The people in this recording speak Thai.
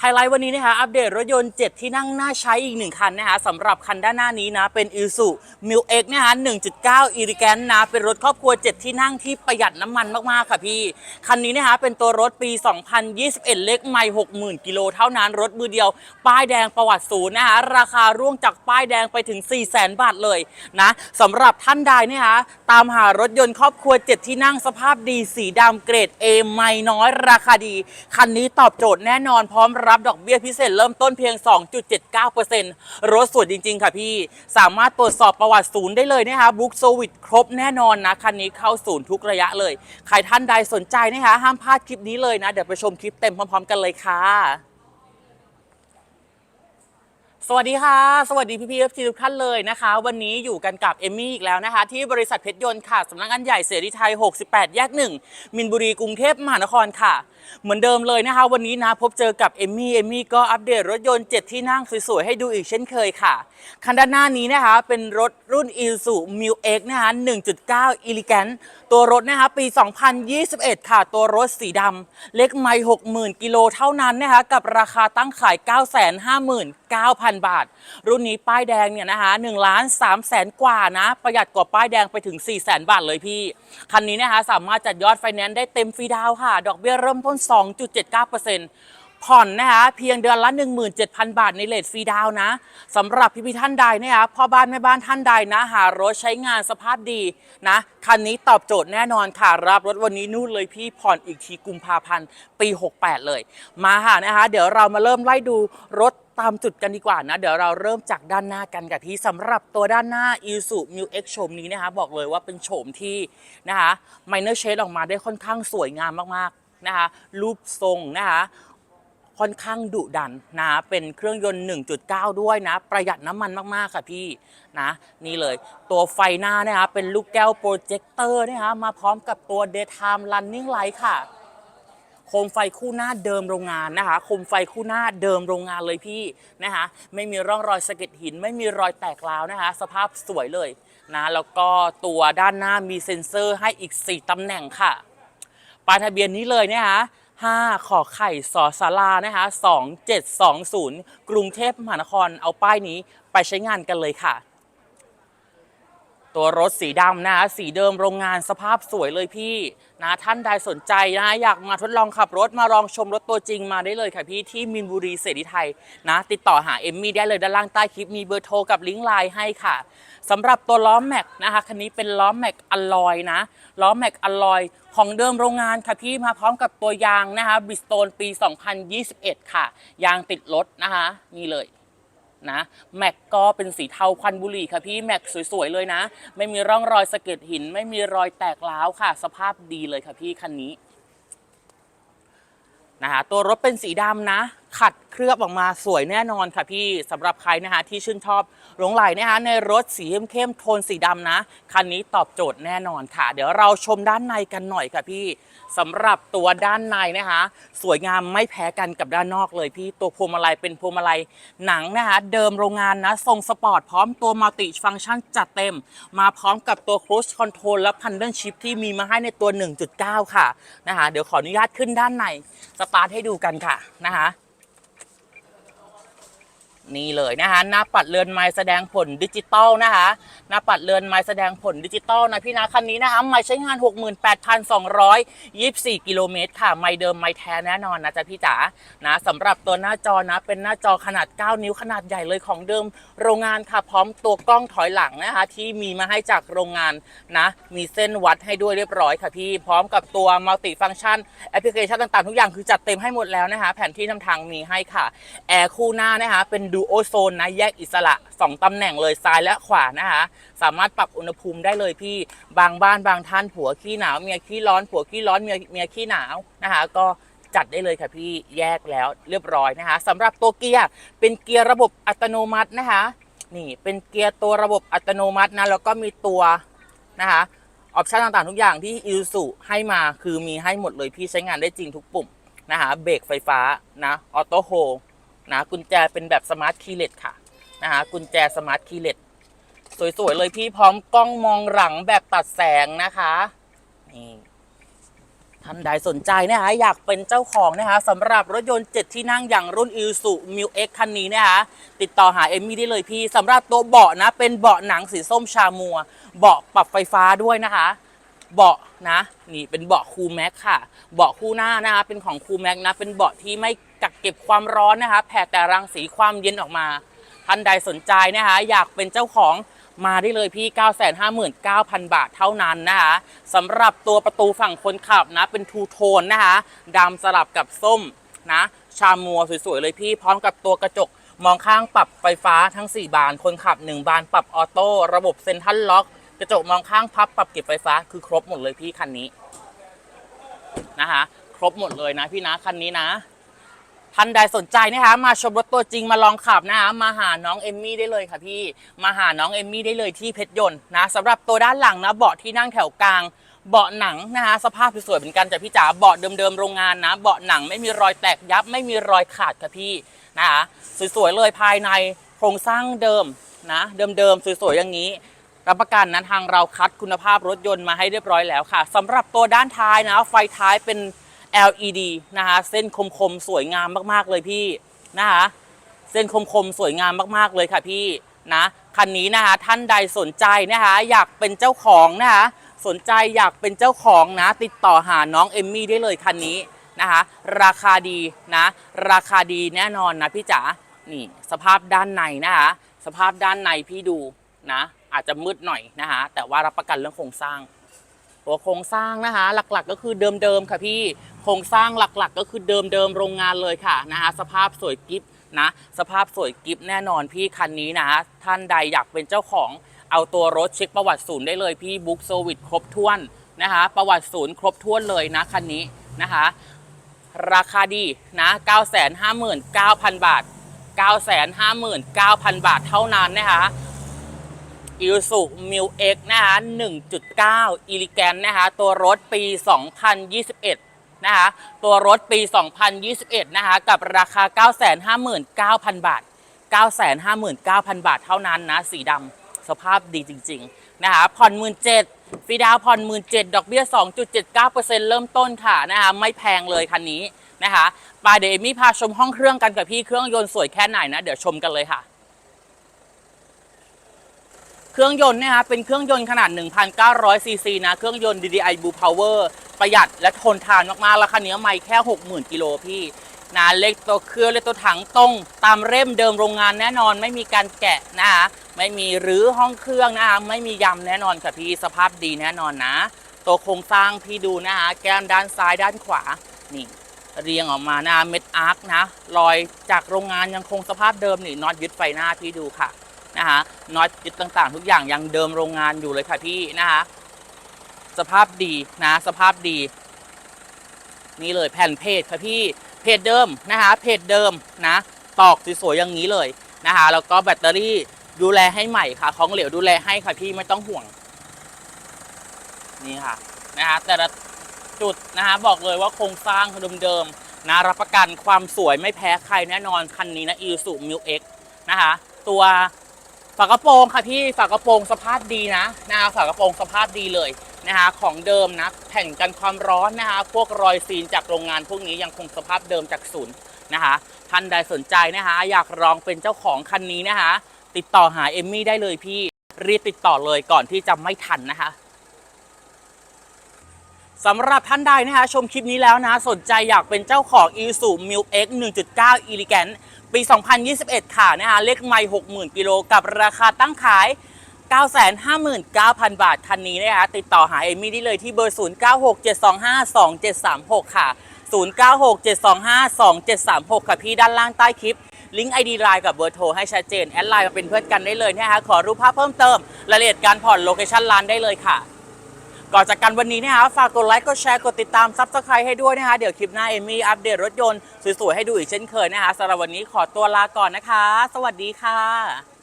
ไฮไลท์วันนี้นะคะอัปเดตรถยนต์ 7 ที่นั่งน่าใช้อีกหนึ่งคันนะคะสำหรับคันด้านหน้านี้นะ เป็น i s u m i l X นะคะ1.9 e l e g a n t นะ เป็นรถครอบครัว 7 ที่นั่งที่ประหยัดน้ำมันมาก ๆ ค่ะพี่ คันนี้นะคะเป็นตัวรถปี 2021 เล็กไม่ 60,000 กิโลเท่านั้น รถมือเดียว ป้ายแดงประวัติศูนย์นะคะราคาร่วงจากป้ายแดงไปถึง 400,000 บาทเลยนะสำหรับท่านใดเนยคะตามหารถยนต์ครอบครัว 7 ที่นั่งสภาพดีสีดำเกรด A ไม่น้อยราคาดี คันนี้ตอบโจทย์แน่นอนพร้อมรับดอกเบี้ยพิเศษเริ่มต้นเพียง 2.79%รถสวยจริง ๆ ค่ะพี่ สามารถตรวจสอบประวัติศูนย์ได้เลยนะคะบุ๊กโซวิตครบแน่นอนนะ คันนี้เข้าศูนย์ทุกระยะเลย ใครท่านใดสนใจนะคะห้ามพลาดคลิปนี้เลยนะ เดี๋ยวไปชมคลิปเต็มพร้อม ๆ กันเลยค่ะ สวัสดีค่ะ สวัสดีพี่พีเอฟทีทุกท่านเลยนะคะ วันนี้อยู่กันกับเอมมี่อีกแล้วนะคะ ที่บริษัทเพชรยนต์ค่ะสำนักงานใหญ่เสรีไทย 68 แยกหนึ่งมินบุรีกรุงเทพมหานครค่ะ เหมือนเดิมเลยนะคะ วันนี้นะพบเจอกับเอมมี่เอมมี่ก็อัปเดตรถยนต์ 7 ที่นั่งสวยๆ ให้ดูอีกเช่นเคยค่ะ คันด้านหน้านี้นะคะ เป็นรถรุ่น i s u m i l X นะคะ 1.9 e l e g a n t ตัวรถนะคะปี 2021 ค่ะ ตัวรถสีดำเล็กไม่60,000กิโลเท่านั้นนะคะกับราคาตั้งขาย 959,000บาท รุ่นนี้ป้ายแดงเนี่ยนะคะหนึ่งล้านสามแสนกว่านะ ประหยัดกว่าป้ายแดงไปถึง4แสนบาทเลยพี่ คันนี้นะคะสามารถจัดยอดไฟแนนซ์ได้เต็มฟรีดาวค่ะ ดอกเบี้ยเริ่มต้น 2.79% ผ่อนนะคะเพียงเดือนละ 17,000 บาทในเลทฟรีดาวนะสำหรับพี่พี่ท่านใดนะคะพ่อบ้านแม่บ้านท่านใดนะ หารถใช้งานสภาพดีนะคันนี้ตอบโจทย์แน่นอนค่ะ รับรถวันนี้นู่นเลยพี่ผ่อนอีกทีกุมภาพันธ์ปี 68 เลย มาค่ะนะคะ เดี๋ยวเรามาเริ่มไล่ดูรถตามจุดกันดีกว่านะ เดี๋ยวเราเริ่มจากด้านหน้ากันกับที่สำหรับตัวด้านหน้า i s u m i l X โฉมนี้นะคะ บอกเลยว่าเป็นโฉมที่นะคะ Minor Shade ออกมาได้ค่อนข้างสวยงามมากๆนะคะรูปทรงนะคะ ค่อนข้างดุดันนะเป็นเครื่องยนต์ 1.9 ด้วยนะ ประหยัดน้ำมันมากๆค่ะพี่นะนี่เลยตัวไฟหน้านะคะเป็นลูกแก้วโปรเจคเตอร์นะคะมาพร้อมกับตัว daytime running light ค่ะโคมไฟคู่หน้าเดิมโรงงานนะคะ โคมไฟคู่หน้าเดิมโรงงานเลยพี่นะคะ ไม่มีร่องรอยสะเก็ดหิน ไม่มีรอยแตกร้าวนะคะ สภาพสวยเลยนะ แล้วก็ตัวด้านหน้ามีเซ็นเซอร์ให้อีก 4ตำแหน่งค่ะป้ายทะเบียนนี้เลยนะคะ 5 ขอไข่สอสารานะคะ 2720 กรุงเทพมหานครเอาป้ายนี้ไปใช้งานกันเลยค่ะ ตัวรถสีดำนะสีเดิมโรงงานสภาพสวยเลยพี่นะท่านใดสนใจนะอยากมาทดลองขับรถมาลองชมรถตัวจริงมาได้เลยค่ะพี่ที่มินบุรีเสรีไทยนะ ติดต่อหาเอมมี่ได้เลยด้านล่างใต้คลิปมีเบอร์โทรกับลิงก์ไลน์ให้ค่ะสำหรับตัวล้อแม็กนะคะคันนี้เป็นล้อแม็กอลลอยนะล้อแม็กอลลอยของเดิมโรงงานค่ะพี่มาพร้อมกับตัวยางนะคะบิสโตนปี 2021 ค่ะ ยางติดรถนะคะนี่เลย นะแม็กก็เป็นสีเทาควันบุหรี่ค่ะพี่แม็กสวยๆเลยนะ ไม่มีร่องรอยสะเก็ดหิน ไม่มีรอยแตกร้าวค่ะ สภาพดีเลยค่ะพี่คันนี้นะคะตัวรถเป็นสีดำนะขัดเคลือบออกมาสวยแน่นอนค่ะพี่สำหรับใครนะคะที่ชื่นชอบหลงไหลนะคะในรถสีเข้มๆโทนสีดำนะ คันนี้ตอบโจทย์แน่นอนค่ะ เดี๋ยวเราชมด้านในกันหน่อยค่ะพี่สำหรับตัวด้านในนะคะ สวยงามไม่แพ้กันกับด้านนอกเลยพี่ตัวพวงมาลัยเป็นพวงมาลัยหนังนะคะเดิมโรงงานนะทรงสปอร์ตพร้อมตัวมัลติฟังก์ชันจัดเต็ม มาพร้อมกับตัว Cruise Control และ Paddle Shift ที่มีมาให้ในตัว 1.9 ค่ะนะคะเดี๋ยวขออนุญาตขึ้นด้านในสตาร์ทให้ดูกันค่ะนะคะ นี่เลยนะคะหน้าปัดเรือนไม้แสดงผลดิจิตอลนะคะหน้าปัดเรือนไม้แสดงผลดิจิตอลนะพี่นะคันนี้นะคะไม่ใช้งาน 68,224 กิโลเมตรค่ะ ไม่เดิมไม่แท้แน่นอนนะจ๊ะพี่จ๋านะสำหรับตัวหน้าจอนะเป็นหน้าจอขนาด 9 นิ้วขนาดใหญ่เลยของเดิมโรงงานค่ะ พร้อมตัวกล้องถอยหลังนะคะที่มีมาให้จากโรงงานนะมีเส้นวัดให้ด้วยเรียบร้อยค่ะพี่พร้อมกับตัวมัลติฟัง c t ชันแอปพลิเคชันต่างๆ ทุกอย่างคือจัดเต็มให้หมดแล้วนะคะแผนที่นำทางมีให้ค่ะแอร์คู่หน้านะคะเป็นดูโอโซนนะแยกอิสระ 2 ตำแหน่งเลยซ้ายและขวานะคะ สามารถปรับอุณหภูมิได้เลยพี่บางบ้านบางท่านผัวขี้หนาวเมียขี้ร้อนผัวขี้ร้อนเมียเมียขี้หนาวนะคะก็จัดได้เลยค่ะพี่แยกแล้วเรียบร้อยนะคะสำหรับตัวเกียร์เป็นเกียร์ระบบอัตโนมัตินะคะ นี่เป็นเกียร์ตัวระบบอัตโนมัตินะแล้วก็มีตัวนะคะออปชันต่างๆ ทุกอย่างที่อิ s u ให้มาคือมีให้หมดเลยพี่ใช้งานได้จริงทุกปุ่มนะคะเบรกไฟฟ้านะออโต้โฮ นะกุญแจเป็นแบบสมาร์ทคีย์เลสค่ะนะคะกุญแจสมาร์ทคีย์เลสสวยๆเลยพี่พร้อมกล้องมองหลังแบบตัดแสงนะคะนี่ท่านใดสนใจนะคะอยากเป็นเจ้าของนะคะสำหรับรถยนต์7ที่นั่งอย่างรุ่น i s u m i l X คันนี้นะคะติดต่อหาเอมมี่ได้เลยพี่สำหรับตัวเบาะนะเป็นเบาะหนังสีส้มชามัว เบาะปรับไฟฟ้าด้วยนะคะ เบาะนะนี่เป็นเบาะคูแม็กค่ะ เบาะคู่หน้านะคะเป็นของคูแม็กนะเป็นเบาะที่ไม่ กักเก็บความร้อนนะคะ แผ่แต่รังสีความเย็นออกมา ท่านใดสนใจนะคะ อยากเป็นเจ้าของมาได้เลยพี่ 959,000 บาทเท่านั้นนะคะสำหรับตัวประตูฝั่งคนขับนะ เป็นทูโทนนะคะดำสลับกับส้มนะ ชามัวสวยๆ เลยพี่ พร้อมกับตัวกระจกมองข้างปรับไฟฟ้าทั้ง 4 บาน คนขับ 1 บานปรับออโต้ ระบบเซ็นทรัลล็อก กระจกมองข้างพับปรับเก็บไฟฟ้าคือครบหมดเลยพี่คันนี้นะคะ ครบหมดเลยนะพี่นะคันนี้นะ ท่านใดสนใจนะคะมาชมรถตัวจริงมาลองขับนะคะมาหาน้องเอมมี่ได้เลยค่ะพี่มาหาน้องเอมมี่ได้เลยที่เพชรยนต์นะสำหรับตัวด้านหลังนะเบาะที่นั่งแถวกลางเบาะหนังนะคะสภาพสวยๆเหมือนกันจ้ะพี่จ๋าเบาะเดิมๆโรงงานนะเบาะหนังไม่มีรอยแตกยับไม่มีรอยขาดค่ะพี่นะคะสวยๆเลยภายในโครงสร้างเดิมนะเดิมๆสวยๆอย่างนี้รับประกันนะทางเราคัดคุณภาพรถยนต์มาให้เรียบร้อยแล้วค่ะสำหรับตัวด้านท้ายนะไฟท้ายเป็น LED นะคะเส้นคมๆสวยงามมากๆเลยพี่นะคะเส้นคมๆสวยงามมากๆเลยค่ะพี่นะคันนี้นะคะท่านใดสนใจนะคะอยากเป็นเจ้าของนะคะสนใจอยากเป็นเจ้าของนะติดต่อหาน้องเอมมี่ได้เลยคันนี้นะคะราคาดีนะราคาดีแน่นอนนะพี่จ๋านี่สภาพด้านในนะคะสภาพด้านในพี่ดูนะอาจจะมืดหน่อยนะคะแต่ว่ารับประกันเรื่องโครงสร้าง ตัวโครงสร้างนะคะ หลักๆก็คือเดิมๆค่ะพี่โครงสร้างหลักๆ ก็คือเดิมๆโรงงานเลยค่ะนะคะสภาพสวยกิฟนะสภาพสวยกิฟแน่นอนพี่คันนี้นะ ท่านใดอยากเป็นเจ้าของเอาตัวรถเช็คประวัติศูนย์ได้เลยพี่บุ๊กโซวิตครบถ้วนนะคะ ประวัติศูนย์ครบถ้วนเลยนะคันนี้นะคะ ราคาดีนะ959,000 บาท 959,000 บาทเท่านั้นนะคะ อิลสุมิวเอ็กนะคะ1.9 อิลิแกนนะคะ ตัวรถปี 2021 นะคะ ตัวรถปี 2021 นะคะ กับราคา 959,000 บาท 959,000 บาทเท่านั้นนะ สีดำสภาพดีจริง ๆ นะคะ ผ่อน 17ฟีดาวผ่อน 17 ดอกเบี้ย 2.79%เริ่มต้นค่ะนะคะ ไม่แพงเลยคันนี้นะคะไปเดี๋ยวเอมี่พาชมห้องเครื่องกันกับพี่เครื่องยนต์สวยแค่ไหนนะ เดี๋ยวชมกันเลยค่ะ ครื่องยนต์เนี่ยฮะเป็นเครื่องยนต์ขนาด 1,900 ซีซีนะ เครื่องยนต์ DDI Blue Power ประหยัดและทนทานมากๆแล้วคันนี้ไม่แค่ 60,000 กิโลพี่นะเลขตัวเครื่องเลขตัวถังตรงตามเล่มเดิมโรงงานแน่นอน ไม่มีการแกะนะคะไม่มีรื้อห้องเครื่องนะคะไม่มียำแน่นอนค่ะพี่สภาพดีแน่นอนนะ ตัวโครงสร้างพี่ดูนะคะแก้มด้านซ้ายด้านขวานี่เรียงออกมานะเม็ดอาร์คนะรอยจากโรงงานยังคงสภาพเดิมนี่น็อตยึดไฟหน้าพี่ดูค่ะ นะคะน็อตยึดต่างๆ ทุกอย่างยังเดิมโรงงานอยู่เลยค่ะพี่นะคะสภาพดีนะสภาพดี นี่เลยแผ่นเพจค่ะพี่เพจเดิมนะคะเพจเดิมนะ ตอกสวยๆอย่างนี้เลยนะคะแล้วก็แบตเตอรี่ดูแลให้ใหม่ค่ะ ของเหลวดูแลให้ค่ะพี่ไม่ต้องห่วง นี่ค่ะนะคะแต่ละจุดนะคะบอกเลยว่าโครงสร้างเดิมๆนะรับประกันความสวยไม่แพ้ใครแน่นอนคันนี้นะอีสุมิวเอ็กนะคะตัว ฝากระโปรงค่ะพี่ฝากระโปรงสภาพดีนะนะคะฝากระโปรงสภาพดีเลยนะคะของเดิมนะแผ่นกันความร้อนนะคะพวกรอยซีนจากโรงงานพวกนี้ยังคงสภาพเดิมจากศูนย์นะคะท่านใดสนใจนะคะ อยากลองเป็นเจ้าของคันนี้นะคะ ติดต่อหาเอมมี่ได้เลยพี่รีบติดต่อเลยก่อนที่จะไม่ทันนะคะสำหรับท่านใดนะคะชมคลิปนี้แล้วนะ สนใจอยากเป็นเจ้าของ i s u m i l X 1.9 Elegant ปี 2021 ค่ะนะคะเลขไม่60,000กิโลกับราคาตั้งขาย 959,000 บาทคันนี้นะคะติดต่อหาเอมี่ได้เลยที่เบอร์ 0967252736 ค่ะ 0967252736 ค่ะพี่ด้านล่างใต้คลิปลิงก์ ID ไลน์กับเบอร์โทรให้ชัดเจน แอดไลน์มาเป็นเพื่อนกันได้เลยนะคะขอรูปภาพเพิ่มเติมรายละเอียดการผ่อนโลเคชั่นร้านได้เลยค่ะ ก่อนจากกันวันนี้นะคะฝากกดไลค์กดแชร์กดติดตามซับสไครต์ให้ด้วยนะคะเดี๋ยวคลิปหน้าเอมี่อัปเดตรถยนต์สวยๆให้ดูอีกเช่นเคยนะคะสำหรับวันนี้ขอตัวลาก่อนนะคะ สวัสดีค่ะ